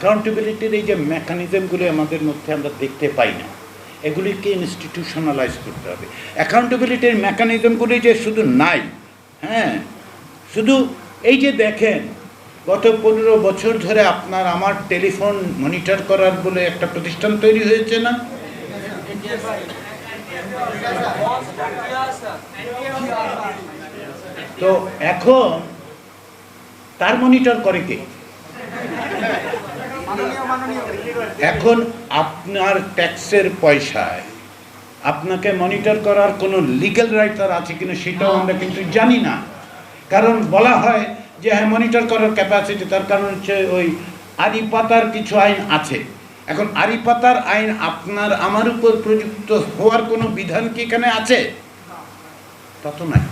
অ্যাকাউন্টেবিলিটির এই যে মেকানিজমগুলি আমাদের মধ্যে আমরা দেখতে পাই না, এগুলিকে ইনস্টিটিউশনালাইজ করতে হবে। অ্যাকাউন্টেবিলিটির মেকানিজমগুলি যে শুধু নাই হ্যাঁ শুধু এই যে দেখেন, গত পনেরো বছর ধরে আপনার আমার টেলিফোন মনিটর করার বলে একটা প্রতিষ্ঠান তৈরি হয়েছে না? তো এখন তার মনিটর করে কে? এখন আপনার ট্যাক্সের পয়সায় আপনাকে মনিটর করার কোনো লিগ্যাল রাইট তার আছে কিনা সেটাও আমরা কিন্তু জানি না। কারণ বলা হয় যে হ্যাঁ মনিটর করার ক্যাপাসিটি তার কারণ হচ্ছে ওই আরি পাতার কিছু আইন আছে। এখন আরি পাতার আইন আপনার আমার উপর প্রযুক্ত হওয়ার কোনো বিধান কি এখানে আছে? তা তো নাই।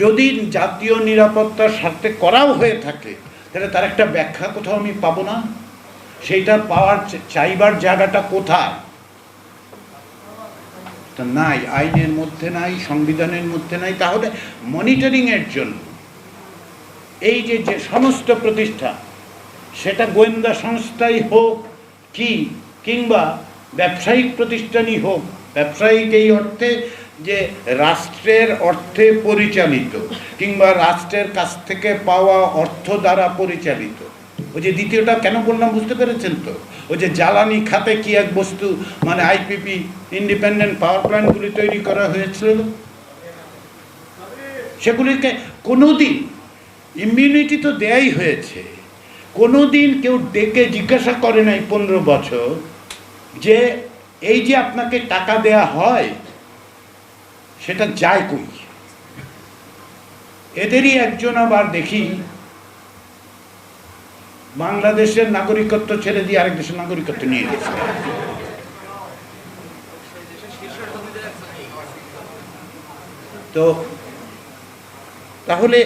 যদি জাতীয় নিরাপত্তার স্বার্থে করাও হয়ে থাকে তাহলে তার একটা ব্যাখ্যা কোথাও আমি পাবো না? সেইটা পাওয়ার চাইবার জায়গাটা কোথায়? নাই, আইনের মধ্যে নাই, সংবিধানের মধ্যে নাই, তাহলে মনিটরিংয়ের জন্য এই যে যে সমস্ত প্রতিষ্ঠান সেটা গোয়েন্দা সংস্থাই হোক কি, কিংবা ব্যবসায়িক প্রতিষ্ঠানই হোক, ব্যবসায়িক এই অর্থে যে রাষ্ট্রের অর্থে পরিচালিত কিংবা রাষ্ট্রের কাছ থেকে পাওয়া অর্থ দ্বারা পরিচালিত। ওই যে দ্বিতীয়টা কেন বললাম বুঝতে পেরেছেন তো? ওই যে জ্বালানি খাতে কি এক বস্তু মানে আইপিপি ইন্ডিপেন্ডেন্ট পাওয়ার প্ল্যান্টগুলি তৈরি করা হয়েছিল? সেগুলিকে কোনোদিন ইমিউনিটি তো দেয়াই হয়েছে। কোনোদিন কেউ ডেকে জিজ্ঞাসা করে নাই পনেরো বছর যে এই যে আপনাকে টাকা দেয়া হয় সেটা যায় কই এদেরই একজন আবার দেখি, বাংলাদেশের নাগরিকত্ব ছেড়ে দিয়ে আরেক দেশের নাগরিকত্ব নিয়ে গেছে। তো, তাহলে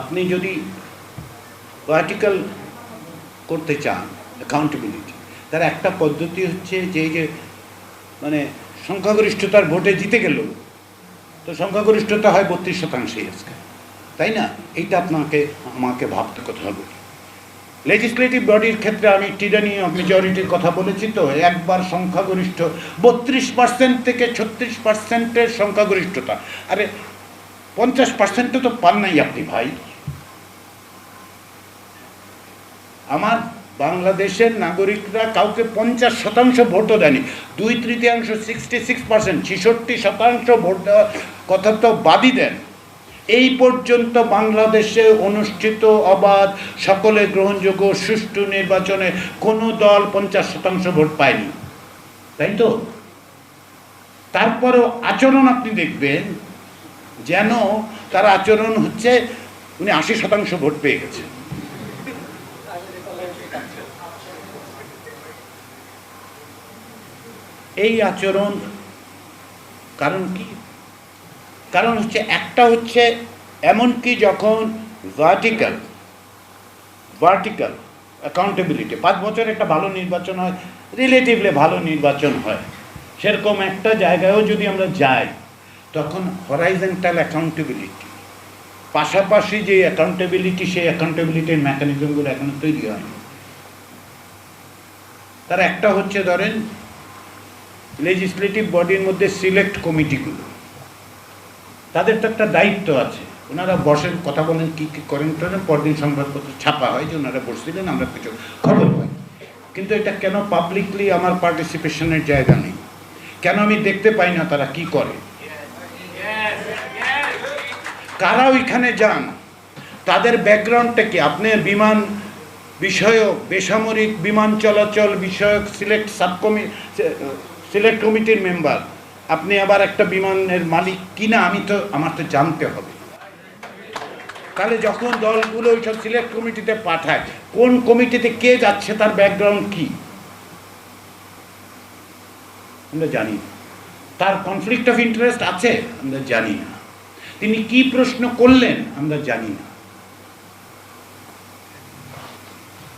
আপনি যদি ভার্টিক্যাল করতে চান অ্যাকাউন্টেবিলিটি তার একটা পদ্ধতি হচ্ছে যে যে মানে সংখ্যাগরিষ্ঠতার ভোটে জিতে গেল, তো সংখ্যাগরিষ্ঠতা হয় বত্রিশ শতাংশই আজকে, তাই না? এইটা আপনাকে, আমাকে ভাবতে কথা হবে। লেজিসলেটিভ বডির ক্ষেত্রে আমি টিরানি অফ মেজরিটির কথা বলেছি তো, একবার সংখ্যাগরিষ্ঠ, বত্রিশ পার্সেন্ট থেকে ছত্রিশ পার্সেন্টের সংখ্যাগরিষ্ঠতা। আরে, পঞ্চাশ পার্সেন্টে তো পান নাই আপনি ভাই। আমার বাংলাদেশের নাগরিকরা কাউকে পঞ্চাশ শতাংশ ভোটও দেয়নি। দুই তৃতীয়াংশ সিক্সটি সিক্স পার্সেন্ট ছেষট্টি শতাংশ ভোট দেওয়ার কথা তো বাদই দেন। এই পর্যন্ত বাংলাদেশে অনুষ্ঠিত অবাধ, সকলে গ্রহণযোগ্য সুষ্ঠু নির্বাচনে কোনো দল পঞ্চাশ শতাংশ ভোট পায়নি। তাই তো? তারপরেও আচরণ আপনি দেখবেন, যেন তার আচরণ হচ্ছে উনি আশি শতাংশ ভোট পেয়ে গেছেন। এই আচরণ, কারণ কি? কারণ হচ্ছে একটা হচ্ছে এমনকি যখন ভার্টিক্যাল ভার্টিক্যাল অ্যাকাউন্টেবিলিটি পাঁচ বছর একটা ভালো নির্বাচন হয় রিলেটিভলি ভালো নির্বাচন হয়। সেরকম একটা জায়গায়ও যদি আমরা যাই, তখন হরাইজেন্টাল অ্যাকাউন্টেবিলিটি পাশাপাশি যে অ্যাকাউন্টেবিলিটি সেই অ্যাকাউন্টেবিলিটির মেকানিজমগুলো এখনও তৈরি হয়নি। তার একটা হচ্ছে ধরেন লেজিসলেটিভ বডির মধ্যে সিলেক্ট কমিটিগুলো তাদের তো একটা দায়িত্ব আছে। ওনারা বসেন, কথা বলেন, কী কী করেন টরেন পরদিন সংবাদপত্র ছাপা হয় যে ওনারা বসছিলেন, আমরা কিছু খবর পাই। কিন্তু এটা কেন পাবলিকলি আমার পার্টিসিপেশনের জায়গা নেই? কেন আমি দেখতে পাই না তারা কি করে? কারা ওইখানে যান? তাদের ব্যাকগ্রাউন্ডটা কি? আপনি বিমান বিষয়ক বেসামরিক বিমান চলাচল বিষয়ক সিলেক্ট সাবকমি সিলেক্ট কমিটির মেম্বার। আপনি আবার একটা বিমানের মালিক কিনা আমি তো, আমার তো জানতে হবে। তাহলে যখন দলগুলো ওইসব সিলেক্ট কমিটিতে পাঠায়, কোন কমিটিতে কে যাচ্ছে তার ব্যাকগ্রাউন্ড কি? আমরা জানি। তার কনফ্লিক্ট অফ ইন্টারেস্ট আছে? আমরা জানি না। তিনি কি প্রশ্ন করলেন? আমরা জানি না।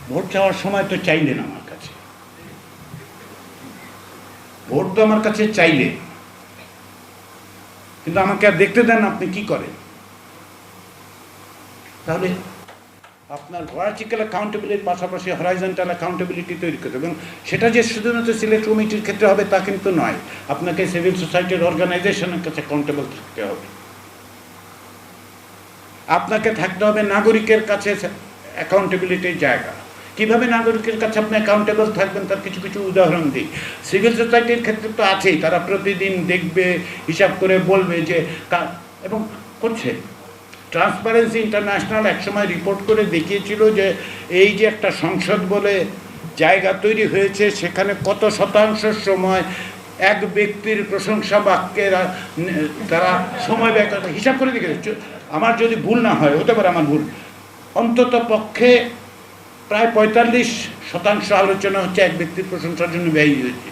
ভোট চাওয়ার সময় তো চাইলেন আমার কাছে। ভোট তো আমার কাছে চাইলে কিন্তু আমাকে আর দেখতে দেন আপনি কি করেন? তাহলে আপনার ভার্টিক্যাল অ্যাকাউন্টেবিলিটির পাশাপাশি হরাইজন্টাল অ্যাকাউন্টেবিলিটি তৈরি করতে এবং সেটা যে শুধুমাত্র সিলেক্ট কমিটির ক্ষেত্রে হবে, তা কিন্তু নয়। আপনাকে সিভিল সোসাইটির অর্গানাইজেশনের কাছে অ্যাকাউন্টেবল থাকতে হবে। আপনাকে থাকতে হবে নাগরিকের কাছে অ্যাকাউন্টেবিলিটির জায়গা। কীভাবে নাগরিকের কাছে আপনি অ্যাকাউন্টেবল থাকবেন তার কিছু কিছু উদাহরণ দিই। সিভিল সোসাইটির ক্ষেত্রে তো আছেই, তারা প্রতিদিন দেখবে, হিসাব করে বলবে যে এবং করছে। ট্রান্সপারেন্সি ইন্টারন্যাশনাল একসময় রিপোর্ট করে দেখিয়েছিল যে এই যে একটা সংসদ বলে জায়গা তৈরি হয়েছে, সেখানে কত শতাংশ সময় এক ব্যক্তির প্রশংসা বাক্যে তারা সময় ব্যয় হিসাব করে দেখেছে আমার যদি ভুল না হয়, হতে পারে আমার ভুল। অন্তত পক্ষে প্রায় পঁয়তাল্লিশ শতাংশ আলোচনা হচ্ছে এক ব্যক্তির প্রশংসার জন্য ব্যয় হয়েছে।